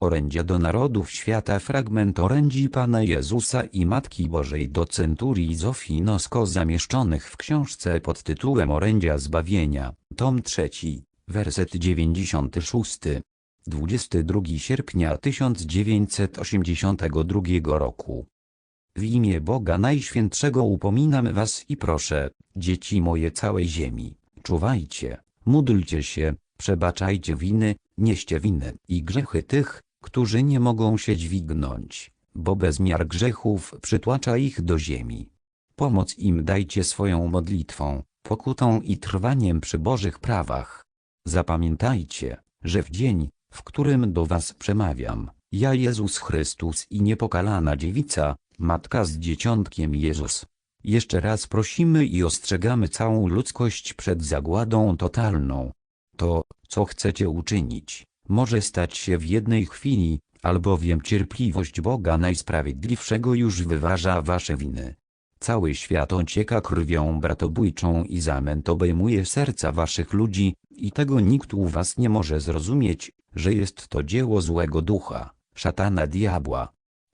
Orędzia do narodów świata Fragment orędzi Pana Jezusa i Matki Bożej do centurii Zofii Nosko zamieszczonych w książce pod tytułem Orędzia Zbawienia, tom 3, werset 96. 22 sierpnia 1982 roku. W imię Boga Najświętszego upominam was i proszę, dzieci moje całej ziemi, czuwajcie, módlcie się, przebaczajcie winy, nieście winy i grzechy tych, którzy nie mogą się dźwignąć, bo bezmiar grzechów przytłacza ich do ziemi. Pomoc im dajcie swoją modlitwą, pokutą i trwaniem przy Bożych prawach. Zapamiętajcie, że w dzień, w którym do was przemawiam, ja Jezus Chrystus i niepokalana dziewica, matka z dzieciątkiem Jezus. Jeszcze raz prosimy i ostrzegamy całą ludzkość przed zagładą totalną. To, co chcecie uczynić, może stać się w jednej chwili, albowiem cierpliwość Boga Najsprawiedliwszego już wyważa wasze winy. Cały świat ocieka krwią bratobójczą i zamęt obejmuje serca waszych ludzi, i tego nikt u was nie może zrozumieć, że jest to dzieło złego ducha, szatana diabła.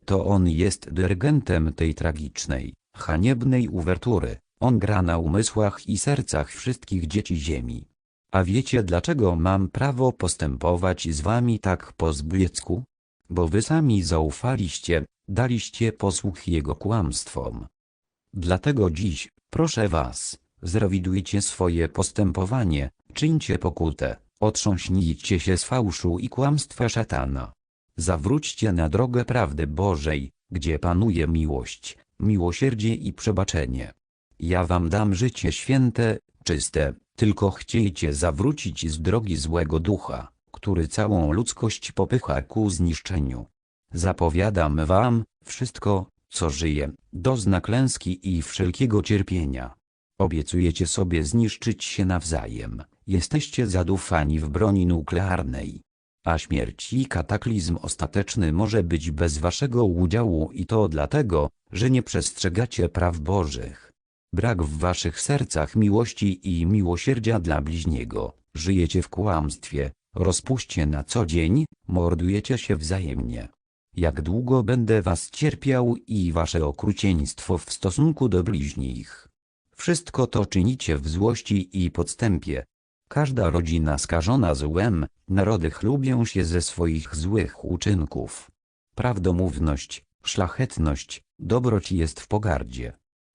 To on jest dyrygentem tej tragicznej, haniebnej uwertury, on gra na umysłach i sercach wszystkich dzieci ziemi. A wiecie dlaczego mam prawo postępować z wami tak po zbójecku? Bo wy sami zaufaliście, daliście posłuch jego kłamstwom. Dlatego dziś, proszę was, zrewidujcie swoje postępowanie, czyńcie pokutę, otrząśnijcie się z fałszu i kłamstwa szatana. Zawróćcie na drogę prawdy Bożej, gdzie panuje miłość, miłosierdzie i przebaczenie. Ja wam dam życie święte, czyste, tylko chciejcie zawrócić z drogi złego ducha, który całą ludzkość popycha ku zniszczeniu. Zapowiadam wam, wszystko, co żyje, dozna klęski i wszelkiego cierpienia. Obiecujecie sobie zniszczyć się nawzajem, jesteście zadufani w broni nuklearnej. A śmierć i kataklizm ostateczny może być bez waszego udziału i to dlatego, że nie przestrzegacie praw bożych. Brak w waszych sercach miłości i miłosierdzia dla bliźniego, żyjecie w kłamstwie, rozpuście na co dzień, mordujecie się wzajemnie. Jak długo będę was cierpiał i wasze okrucieństwo w stosunku do bliźnich. Wszystko to czynicie w złości i podstępie. Każda rodzina skażona złem, narody chlubią się ze swoich złych uczynków. Prawdomówność, szlachetność, dobroć jest w pogardzie.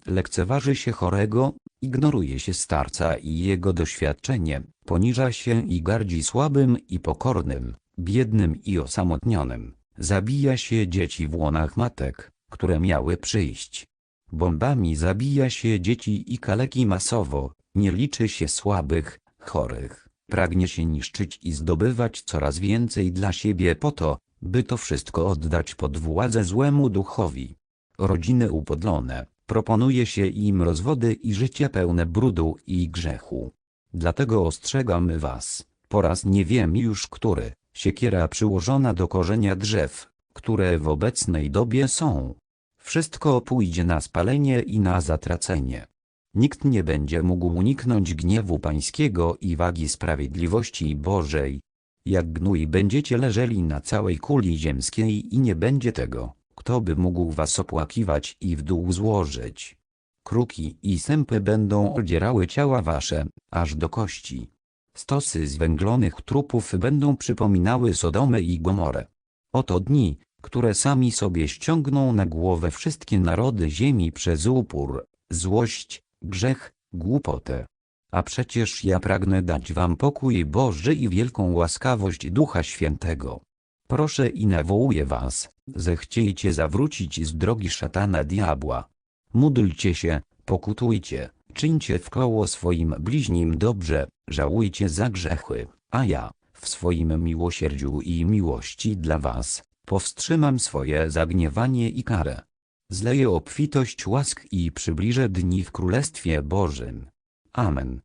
Lekceważy się chorego, ignoruje się starca i jego doświadczenie, poniża się i gardzi słabym i pokornym, biednym i osamotnionym. Zabija się dzieci w łonach matek, które miały przyjść. Bombami zabija się dzieci i kaleki masowo, nie liczy się słabych, chorych. Pragnie się niszczyć i zdobywać coraz więcej dla siebie po to, by to wszystko oddać pod władzę złemu duchowi. Rodziny upodlone, proponuje się im rozwody i życie pełne brudu i grzechu. Dlatego ostrzegamy was, po raz nie wiem już który, siekiera przyłożona do korzenia drzew, które w obecnej dobie są. Wszystko pójdzie na spalenie i na zatracenie. Nikt nie będzie mógł uniknąć gniewu pańskiego i wagi sprawiedliwości Bożej. Jak gnój będziecie leżeli na całej kuli ziemskiej i nie będzie tego, kto by mógł was opłakiwać i w dół złożyć. Kruki i sępy będą odzierały ciała wasze, aż do kości. Stosy zwęglonych trupów będą przypominały Sodomę i Gomorę. Oto dni, które sami sobie ściągną na głowę wszystkie narody ziemi przez upór, złość, grzech, głupotę. A przecież ja pragnę dać wam pokój Boży i wielką łaskawość Ducha Świętego. Proszę i nawołuję was, zechciejcie zawrócić z drogi szatana diabła. Módlcie się, pokutujcie, czyńcie w koło swoim bliźnim dobrze, żałujcie za grzechy, a ja, w swoim miłosierdziu i miłości dla was, powstrzymam swoje zagniewanie i karę. Zleję obfitość łask i przybliżę dni w Królestwie Bożym. Amen.